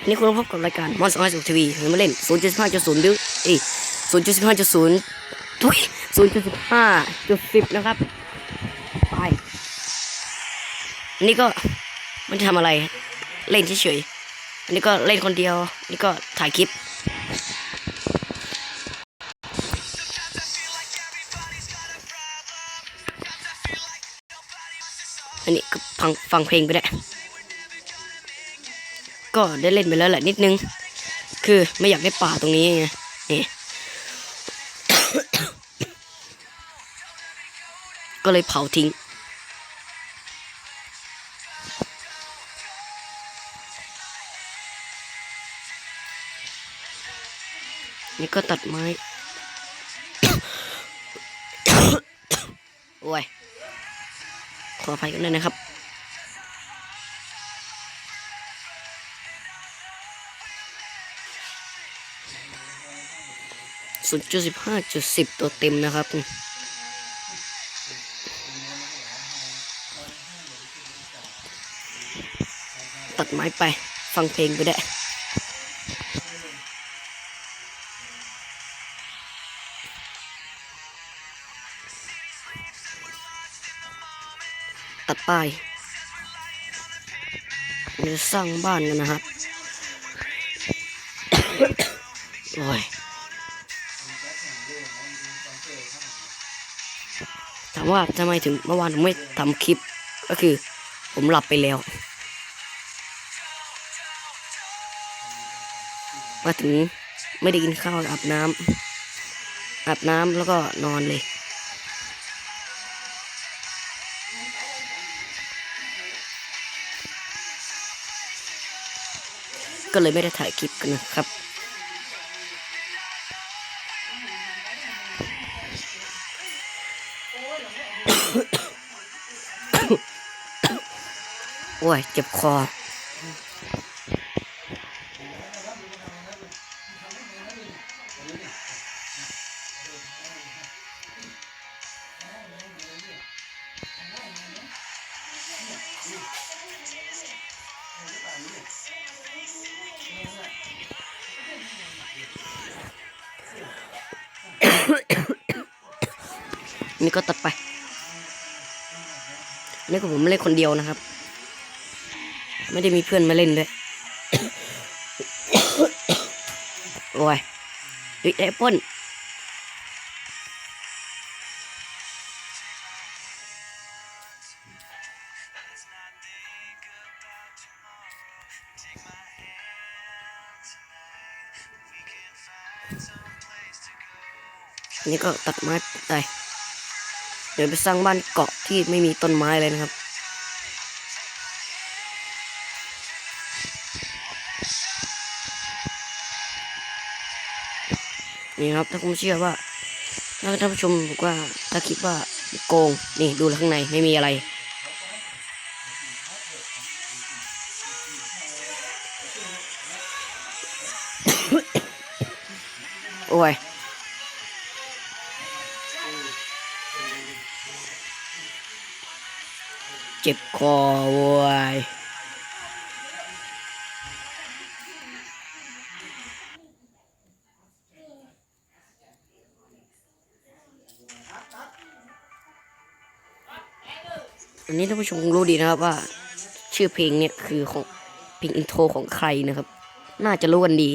วันนี้คุณพบกับรายการมอนสองห้าสิบทีวีมาเล่นศูนย์จุดห้าจุดศูนย์ดื้อเอ้ศูนย์จุดห้าจุดศูนย์ทุยศูนย์จุดห้าจุดสิบนะครับ ไปอันนี้ก็ไม่ได้ทำอะไร เล่นเฉยๆ อันนี้ก็เล่นคนเดียวอันนี่ก็ถ่ายคลิป อันนี้ก็ฟังฟังเพลงไปได้ ก็ได้เล่นไปแล้วแหละนิดนึง คือไม่อยากได้ป่าตรงนี้ไงนี่ก็เลยเผาทิ้ง นี่ก็ตัดไม้ โอ้ย ขออภัยกันด้วยนะครับ ศูนย์จุดสิบห้าจุดสิบตัวเต็มนะครับ ตัดไม้ไป ฟังเพลงไปได้ตัดไปเราจะสร้างบ้านกันนะครับ โอ้ย ว่าทำไมถึงเมื่อวานผมไม่ทำคลิป ก็คือ ผมหลับไปแล้ว มาถึงไม่ได้กินข้าวอาบน้ำอาบน้ำแล้วก็นอนเลยก็เลยไม่ได้ถ่ายคลิปกันนะครับ โอ้ยเจ็บคอ นี่ก็ตัดไปนี่ก็ผมเล่นคนเดียวนะครับ ไม่ได้มีเพื่อนมาเล่นด้วย โอ้ยเฮ้ยแอปเปิ้ลอันนี่ก็ตัดไม้ไป เดี๋ยวไปสร้างบ้านเกาะที่ไม่มีต้นไม้เลยนะครับ นี่ครับ ถ้าคุณเชื่อว่าถ้าท่านผู้ชมบอกว่าถ้าคิดว่าโกงนี่ดูข้างในไม่มีอะไร โอ้ยเจ็บคอโว้ย อันนี้ท่านผู้ชมคงรู้ดีนะครับว่า ชื่อเพลงเนี่ยคือของเพลงอินโทรของใครนะครับ น่าจะรู้กันดี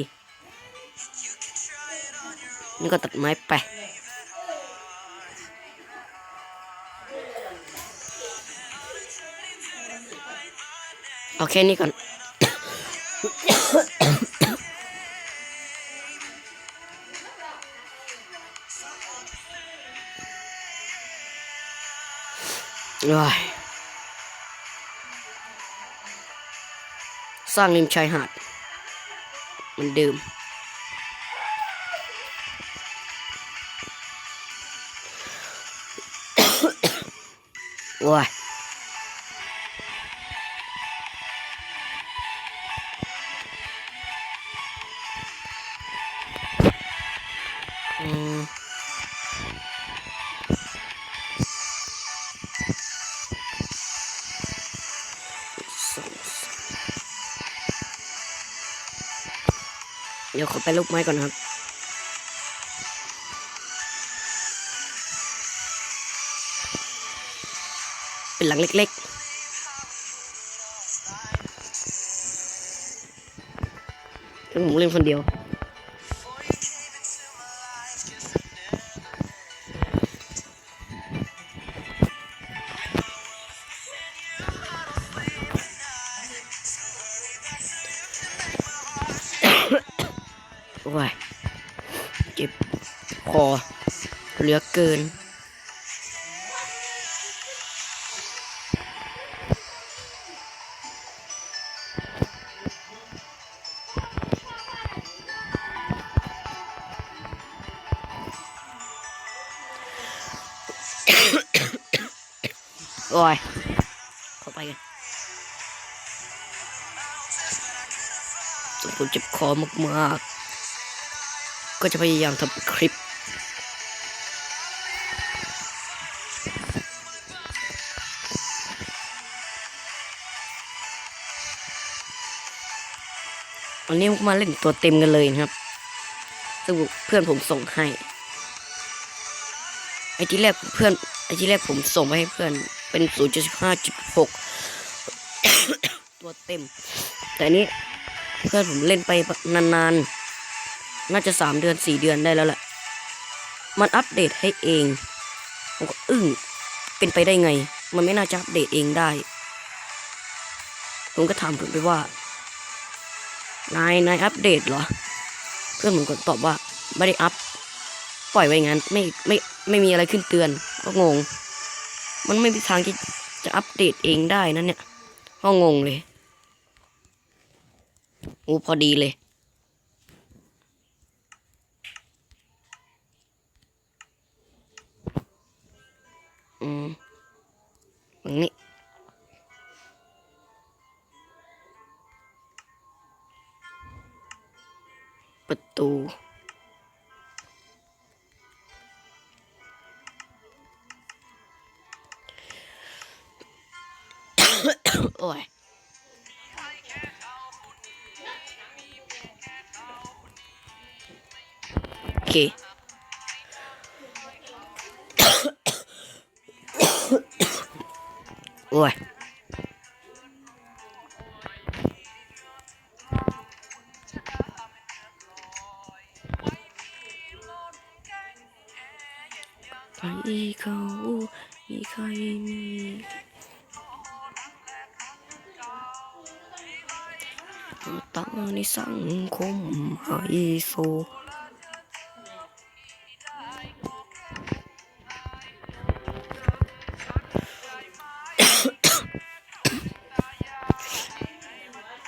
นี่ก็ตัดไม้ไปเอาแค่นี้ก่อนโสร้างริมชายหาดเหมันเดิมโอ้ย ขอไปลูกไม้ก่อนครับเป็นหลังเล็กๆแล้วผมเล่นคนเดียว เหลือเกิน โอ้ยเข้าไปกันผมเจ็บคอมากๆ ก็จะพยายามทำคลิป วันนี้มาเล่นตัวเต็มกันเลยนะครับซึ่งเพื่อนผมส่งให้ไอที่แรกเพื่อนไอที่แรกผมส่งไปให้เพื่อนเป็น 0.5.6 ตัวเต็ม แต่นี้เพื่อนผมเล่นไปนานๆน่าจะสามเดือนสี่เดือนได้แล้วแหละ มันอัปเดตให้เองผมก็อึ้งเป็นไปได้ไง มันไม่น่าจะอัปเดตเองได้ ผมก็ถามเพื่อนไปว่า นายนายอัปเดตเหรอ เพื่อนผมก็ตอบว่าไม่ได้อัพปล่อยไว้งั้นไม่ไม่ไม่มีอะไรขึ้นเตือน ก็งง มันไม่มีทางที่จะอัปเดตเองได้นั่นเนี่ยก็งงเลยโอ้พอดีเลยอืมตรงนี้ ประตู โอ้ยโอเคโอ้ย ตาในสังคมไฮโซ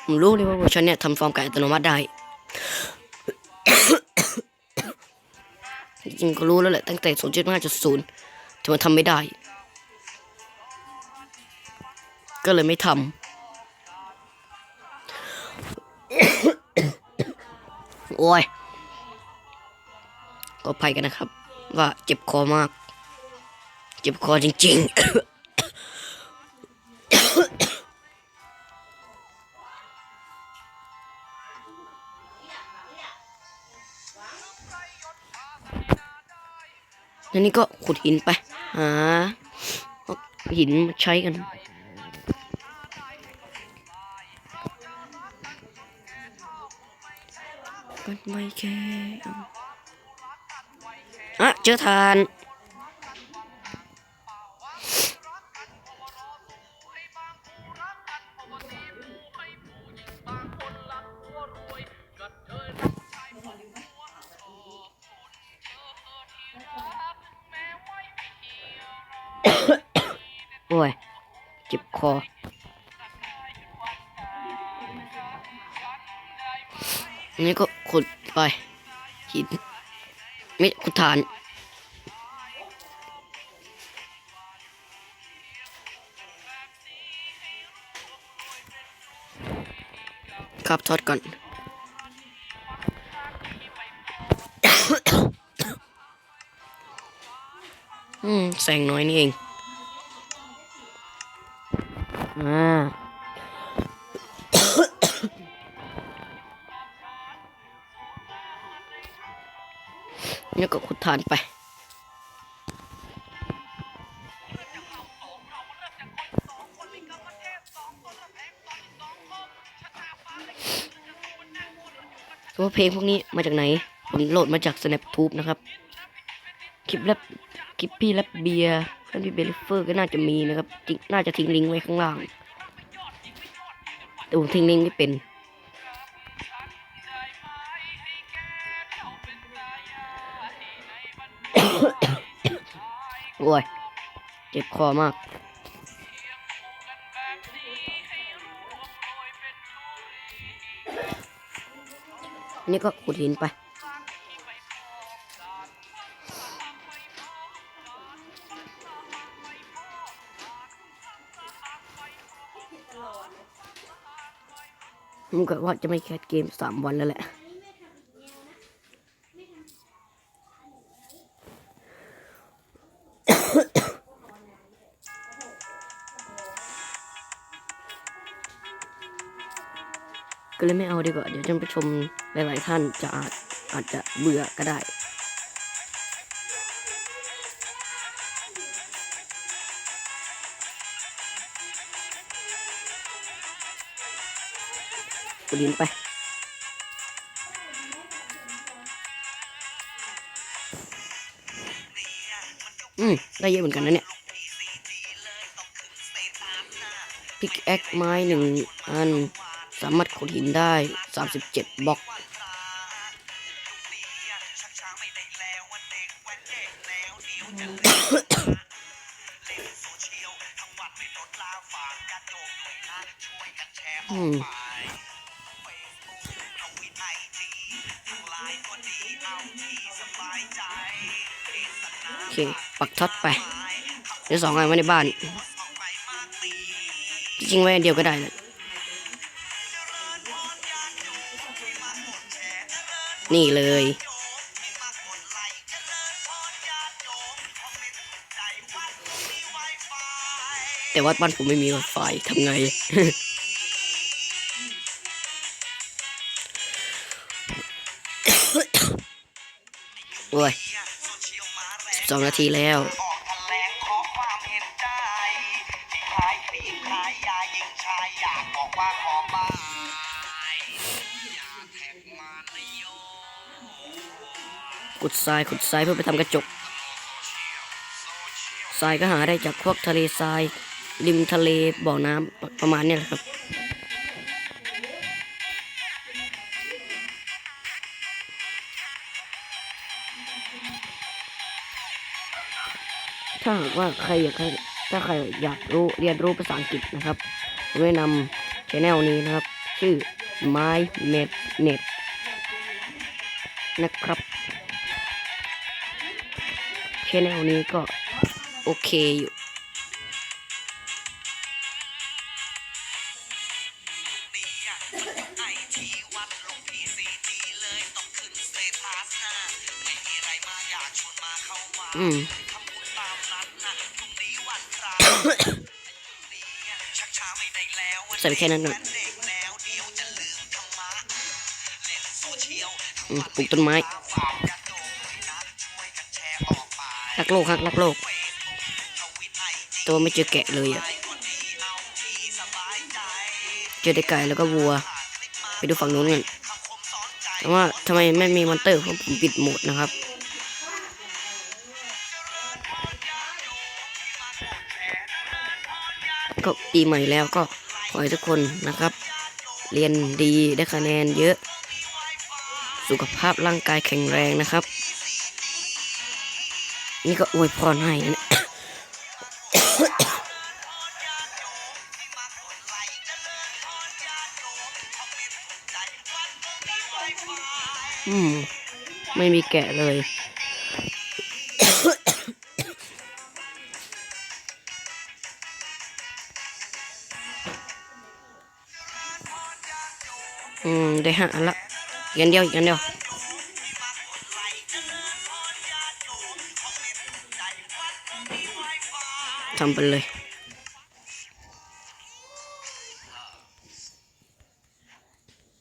ผมรู้เลยว่าเวอร์ชันเนี่ยทำฟอร์มการอัตโนมัติได้ จริงก็รู้แล้วแหละตั้งแต่0.5.0ที่มันทำไม่ได้ ก็เลยไม่ทำ โอ้ยก็ภัยกันนะครับ ว่าเจ็บคอมาก เจ็บคอจริงๆแล้วนี่ก็ขุดหินไปหาเอาหินมาใช้กัน ไม่แค่อะเจอทานโอ้ยเจ็บคออันนี้ก็ขุด ไปหินไม่ขุดฐานครับทอดก่อน อืม แสงน้อยนี่เอง นี่านไปว่าเพลงพวกนี้มาจากไหน ผมโหลดมาจาก SnapTube นะครับ คลิปแรปคลิปพี่แรปเบียร์เพื่อนพี่เบลิเฟอร์ก็น่าจะมีนะครับ น่าจะทิ้งลิงก์ไว้ข้างล่าง แต่ผมทิ้งลิงก์ไม่เป็น โอ้ย เจ็บคอมาก นี่ก็ขุดหินไป ผมก็ว่าจะไม่แคสเกมสามวันแล้วแหละ เลยไม่เอาดีกว่า เดี๋ยวท่านผู้ชมหลายๆท่านจะอาจอาจจะเบื่อก็ได้กดินไปอืม ได้เยอะเหมือนกันนะเนี่ยพิกแอคไม้หนึ่งอัน สามารถขุดหินได้สามสิบเจ็ดบล็อก อืมโอเค ปักท็อตไป เดี๋ยวสองอันไว้ในบ้าน จริงๆไว้อันเดียวก็ได้นะ นี่เลย แต่ว่าบ้านผมไม่มีไฟทำไง โอ้ยสิบสองนาทีแล้ว ขุดทรายขุดทรายเพื่อไปทำกระจกทรายก็หาได้จากพวกทะเลทรายริมทะเลบ่อน้ำประมาณเนี้ยแหละครับถ้าหากว่าใครอยากถ้าใครอยากรู้เรียนรู้ภาษาอังกฤษนะครับผมแนะนำชแนลนี้นะครับ ชื่อ My Med Net นะครับ ชแนลนี้ก็โอเคอยู่อืมทำบุญตามนัดนะพรุ่งนี้วันพระนี้ชักช้าไม่ได้แล้วใส่ไปแค่นั้นก่อนเด็กแล้วเดี๋ยวจะลืมธรรมะเล่นโซเชียปลูกต้นไม้ รักโลกครับรักโลก ตัวไม่เจอแกะเลยอะเจอแต่ไก่แล้วก็วัว ไปดูฝั่งนู้นกันแต่ว่าทำไมไม่มีมอนเตอร์เพราะผมปิดโหมดนะครับก็ปีใหม่แล้วก็ขอให้ทุกคนนะครับ เรียนดีได้คะแนนเยอะ สุขภาพร่างกายแข็งแรงนะครับ นี่ก็อวยพรให้นะอืม ไม่มีแกะเลย อืม ได้หาละอีกอันเดียวอีกอันเดียว ทำไปเลย